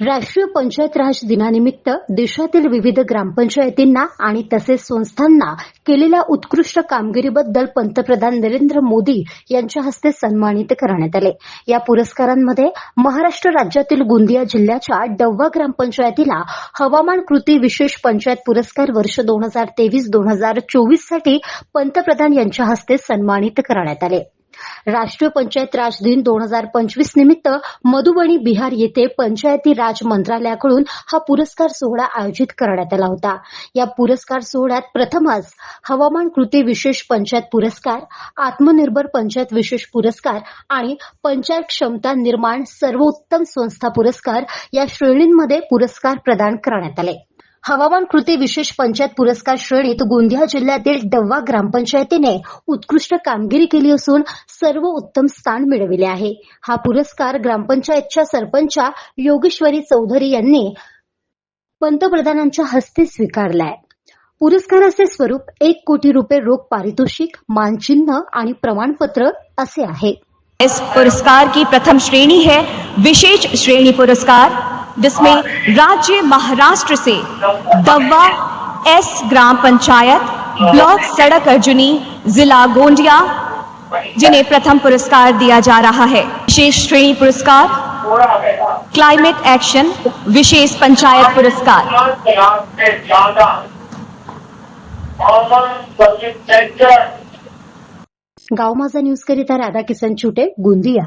राष्ट्रीय पंचायत राज दिनानिमित्त देशातील विविध ग्रामपंचायतींना आणि तसेच संस्थांना केलेल्या उत्कृष्ट कामगिरीबद्दल पंतप्रधान नरेंद्र मोदी यांच्या हस्ते सन्मानित करण्यात आले. या पुरस्कारांमध्ये महाराष्ट्र राज्यातील गोंदिया जिल्ह्याच्या डव्वा ग्रामपंचायतीला हवामान कृती विशेष पंचायत पुरस्कार वर्ष दोन हजार तेवीस दोन हजार चोवीससाठी पंतप्रधान यांच्या हस्ते सन्मानित करण्यात आले. राष्ट्रीय पंचायत राज दिन दोन हजार पंचवीस निमित्त मधुबनी बिहार येथे पंचायती राज मंत्रालयाकडून हा पुरस्कार सोहळा आयोजित करण्यात आला होता. या पुरस्कार सोहळ्यात प्रथमच हवामान कृती विशेष पंचायत पुरस्कार आत्मनिर्भर पंचायत विशेष पुरस्कार आणि पंचायत क्षमता निर्माण सर्वोत्तम संस्था पुरस्कार या श्रेणींमध्ये पुरस्कार प्रदान करण्यात आले. हवामान कृती विशेष पंचायत पुरस्कार श्रेणीत गोंदिया जिल्ह्यातील डव्वा ग्रामपंचायतीने उत्कृष्ट कामगिरी केली असून सर्व उत्तम स्थान मिळविले आहे. हा पुरस्कार ग्रामपंचायतच्या सरपंचा योगेश्वरी चौधरी यांनी पंतप्रधानांच्या हस्ते स्वीकारलाय. पुरस्काराचे स्वरूप एक कोटी रुपये रोख पारितोषिक मानचिन्ह आणि प्रमाणपत्र असे आहे. इस पुरस्कार की प्रथम श्रेणी है. विशेष श्रेणी पुरस्कार जिसमें राज्य महाराष्ट्र से दवा एस ग्राम पंचायत, ब्लॉक सड़क अर्जुनी, जिला गोंडिया, जिन्हें प्रथम पुरस्कार दिया जा रहा है। विशेष श्रेणी पुरस्कार, क्लाइमेट एक्शन, विशेष पंचायत पुरस्कार। गाव माझा न्यूज़ करिता राधा किसन छुटे, गोंदिया।